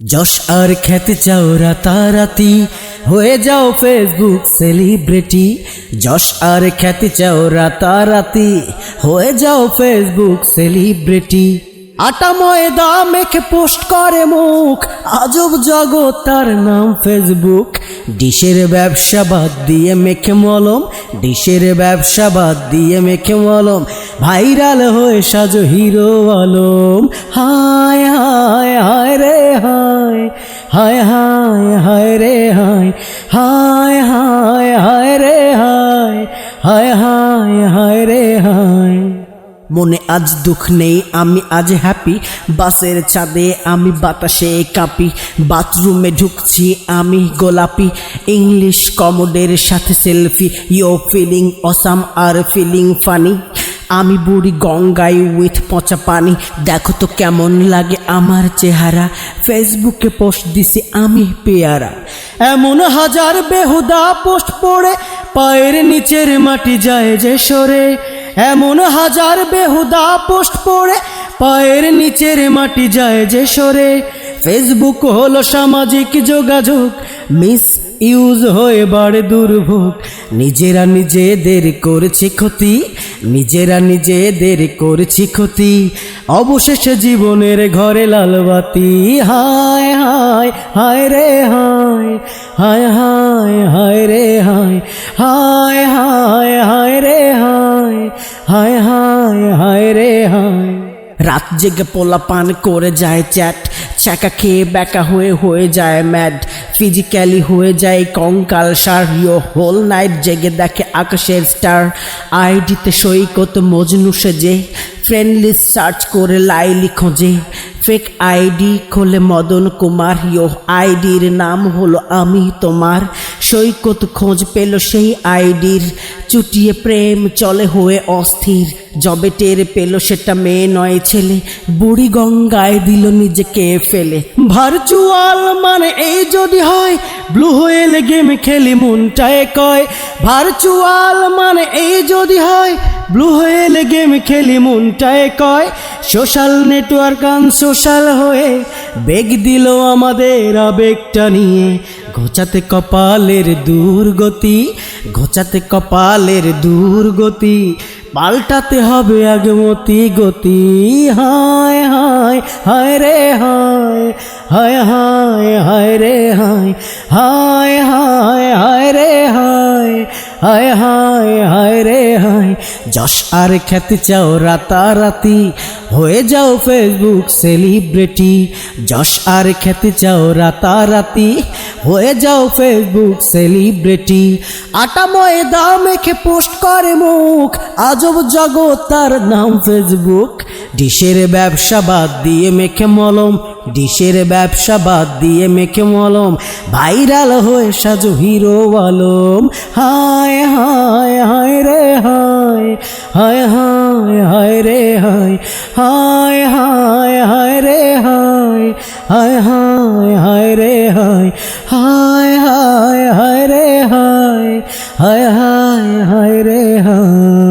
যশ আর খ্যাতি চাও রাতারাতি, হয়ে যাও ফেসবুক সেলিব্রিটি যশ আর খ্যাতি চাও রাতারাতি, হয়ে যাও ফেসবুক সেলিব্রিটি আটা ময়দা মেখে পোস্ট করে মুখ, আজব জগৎ তার নাম ফেসবুক ডিশের ব্যবসা বাদ দিয়ে মেখে মলম, ডিশের ব্যবসা বাদ দিয়ে মেখে মলম। ভাইরাল হয়ে সাজো হিরো আলম। হায় হায় হায় রে, হায়। হায় হায় হায় রে, হায়। হায় হায় হায় রে, হায়। হায় হায় হায় রে, হায়। মনে আজ দুঃখ নেই, আমি আজ হ্যাপি বাসের চাঁদে আমি বাতাসে কাঁপি। বাথরুমে ঢুকছি আমি গোলাপি। ইংলিশ কমোডের সাথে সেলফি। ইয়ো ফিলিং অসাম আর ফিলিং ফানি আমি বুড়ি গঙ্গায় উইথ পচা পানি। দেখো তো কেমন লাগে আমার চেহারা। ফেসবুকে পোস্ট দিছি আমি পেয়ারা। এমন হাজার বেহুদা পোস্ট পড়ে, পায়ের নিচের মাটি যায় যে সরে। এমন হাজার বেহুদা পোস্ট পড়ে, পায়ের নিচের মাটি যায় যে সরে। ফেসবুক হলো সামাজিক যোগাযোগ মিস ইউজ হয়ে বাড়ে দুর্ভোগ। নিজেরা নিজেদের করেছি ক্ষতি, নিজেরা নিজেদের করেছি ক্ষতি। অবশেষে জীবনের ঘরে লালবাতি হায় হায় হায় রে, হায় হায় হায় হায় রে, হায় হায় হায় হায় রে, হায় হায় হায় হায় রে, হায়। রাত জেগে পোলা পান করে যায় চ্যাট ছ্যাঁকা খেয়ে ব্যাকা হয়ে হয়ে যায় ম্যাড, ফিজিক্যালি হয়ে যায় কঙ্কাল সার ইয় হোল নাইট জেগে দেখে আকাশের স্টার, আইডিতে সৈকত মজনু সেজে ফ্রেন্ড লিস্ট সার্চ করে লাইলি খোঁজে ফেক আইডি খোলে মদন কুমার ইয়ো আইডির নাম হলো আমি তোমার সৈকত খোঁজ পেল সেই আইডির চুটিয়ে প্রেম চলে হয়ে অস্থির জবে টের পেল সেটা মেয়ে নয় ছেলে বুড়ি গঙ্গায় দিল নিজেকে ফেলে ভার্চুয়াল মানে এই যদি হয় ব্লু হোয়েল গেম খেলি মনটায় কয় ভার্চুয়াল মানে এই যদি হয়, ব্লু হোয়েল গেম খেলি, মনটায় কয়, সোশ্যাল নেটওয়ার্ক আন সোশ্যাল হয়ে, বেগ দিল আমাদের আবেগটা নিয়ে। ঘোচাতে কপালের দুর্গতি, ঘোচাতে কপালের দুর্গতি, পাল্টাতে হবে আগমতি গতি। হায় হায় হায় রে, হায়। হায় হায় হায় রে হায় হায় হায় হায় রে হায় হায় হায় হায় রে হায়। যশ আর খ্যাতি চাও রাতারাতি, হয়ে যাও ফেসবুক সেলিব্রিটি যশ আর খ্যাতি চাও রাতারাতি, হয়ে যাও ফেসবুক সেলিব্রিটি আটা ময়দা মেখে পোস্ট করে মুখ, আজব জগৎ তার নাম ফেসবুক ডিশের ব্যবসা বাদ দিয়ে মেখে মলম ডিশের ব্যবসা বাদ দিয়ে মেখে মলম ভাইরাল হয়ে সাজু হিরো আলম হায় হায় হায় রে হায় হায় হায় হায় রে হায় হায় হায় হায় রে হায় হায় হায় হায় রে হায় হায় হায় হায় রে হায় হায় হায় হায় রে হায়